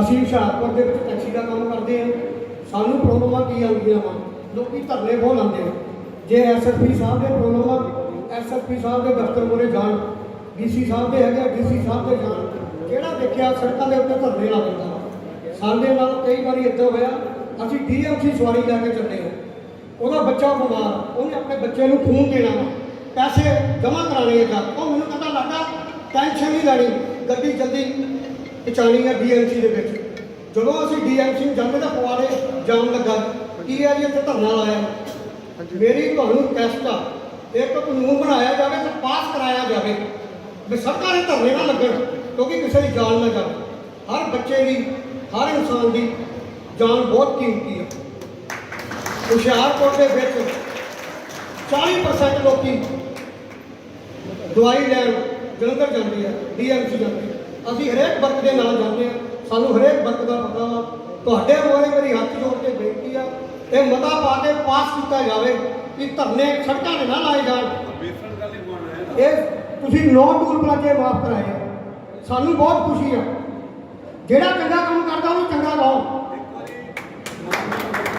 ਅਸੀਂ ਹੁਸ਼ਿਆਰਪੁਰ ਦੇ ਵਿੱਚ ਟੈਕਸੀ ਦਾ ਕੰਮ ਕਰਦੇ ਹਾਂ। ਸਾਨੂੰ ਪ੍ਰੋਬਲਮਾਂ ਕੀ ਆਉਂਦੀਆਂ ਵਾ? ਲੋਕੀ ਧਰਨੇ ਬਹੁਤ ਲਾਉਂਦੇ ਆ। ਜੇ ਐਸਐਸਪੀ ਸਾਹਿਬ ਦੇ ਪ੍ਰੋਬਲਮਾਂ ਐਸਐਸਪੀ ਸਾਹਿਬ ਦੇ ਦਫ਼ਤਰ ਮੂਹਰੇ ਜਾਣ। ਡੀਸੀ ਸਾਹਿਬ ਦੇ ਹੈਗੇ ਡੀਸੀ ਸਾਹਿਬ ਦੇ ਜਾਣ। ਜਿਹੜਾ ਦੇਖਿਆ ਸੜਕਾਂ ਦੇ ਉੱਤੇ ਧਰਨੇ ਲਾ ਦਿੰਦਾ? ਵਾ। ਸਾਡੇ ਨਾਲ ਕਈ ਵਾਰੀ ਇੱਦਾਂ ਹੋਇਆ, ਅਸੀਂ ਡੀਐਮਸੀ ਸਵਾਰੀ ਲੈ ਕੇ ਚੱਲੇ ਹਾਂ। ਉਹਦਾ ਬੱਚਾ ਬਿਮਾਰ, ਉਹਨੇ ਆਪਣੇ ਬੱਚੇ ਨੂੰ ਖੂਨ ਦੇਣਾ ਵਾ। ਪੈਸੇ ਜਮ੍ਹਾਂ ਕਰਾਣੇ ਆ ਉਹ ਮੈਨੂੰ ਕਹਿੰਦਾ ਲੱਗਾ ਟੈਨਸ਼ਨ ਨਹੀਂ ਲੈਣੀ। ਗੱਡੀ ਜਲਦੀ ਪਹੁੰਚਾਉਣੀ ਹੈ ਡੀਐਮਸੀ ਦੇ ਵਿੱਚ। ਜਦੋਂ ਅਸੀਂ ਡੀਐਮਸੀ ਨੂੰ ਜਾਂਦੇ ਤਾਂ ਪਵਾੜੇ ਜਾਮ ਲੱਗਾ। ਕੀ ਹੈ ਜੀ ਇੱਥੇ ਧਰਨਾ ਲਾਇਆ। ਮੇਰੀ ਤੁਹਾਨੂੰ ਰਿਕਵੈਸਟ ਆ ਇੱਕ ਕਾਨੂੰਨ ਬਣਾਇਆ ਜਾਵੇ ਤੇ ਪਾਸ ਕਰਾਇਆ ਜਾਵੇ। ਵੀ ਸਰਕਾਰੀ ਧਰਨੇ ਨਾ ਲੱਗਣ ਕਿਉਂਕਿ ਕਿਸੇ ਦੀ ਜਾਨ ਨਾ ਜਾਵੇ। ਹਰ ਬੱਚੇ ਦੀ ਹਰ ਇਨਸਾਨ ਦੀ ਜਾਨ ਬਹੁਤ ਕੀਮਤੀ ਹੈ। ਹੁਸ਼ਿਆਰਪੁਰ ਦੇ ਵਿੱਚ 40% ਲੋਕੀ ਦਵਾਈ ਲੈਣ ਜਲੰਧਰ ਜਾਂਦੀ ਹੈ ਡੀਐਮਸੀ ਜਾਂਦੀ ਹੈ। ਅਸੀਂ ਹਰੇਕ ਵਰਗ ਦੇ ਨਾਲ ਜਾਂਦੇ ਹਾਂ। ਸਾਨੂੰ ਹਰੇਕ ਵਰਗ ਦਾ ਪਤਾ ਵਾ। ਤੁਹਾਡੇ ਮੋਰੇ ਮੇਰੀ ਹੱਥ ਜੋੜ ਕੇ ਬੇਨਤੀ ਆ ਇਹ ਮਤਾ ਪਾ ਕੇ ਪਾਸ ਕੀਤਾ ਜਾਵੇ ਕਿ ਧਰਨੇ ਸੜਕਾਂ ਦੇ ਨਾ ਲਾਏ ਜਾਣ। ਇਹ ਤੁਸੀਂ ਨੌ ਟੂਲ ਪਲਾਜੇ ਮਾਫ ਕਰਾਏ ਆ। ਸਾਨੂੰ ਬਹੁਤ ਖੁਸ਼ੀ ਆ। ਜਿਹੜਾ ਚੰਗਾ ਕੰਮ ਕਰਦਾ, ਉਹਨੂੰ ਚੰਗਾ ਲਾਓ।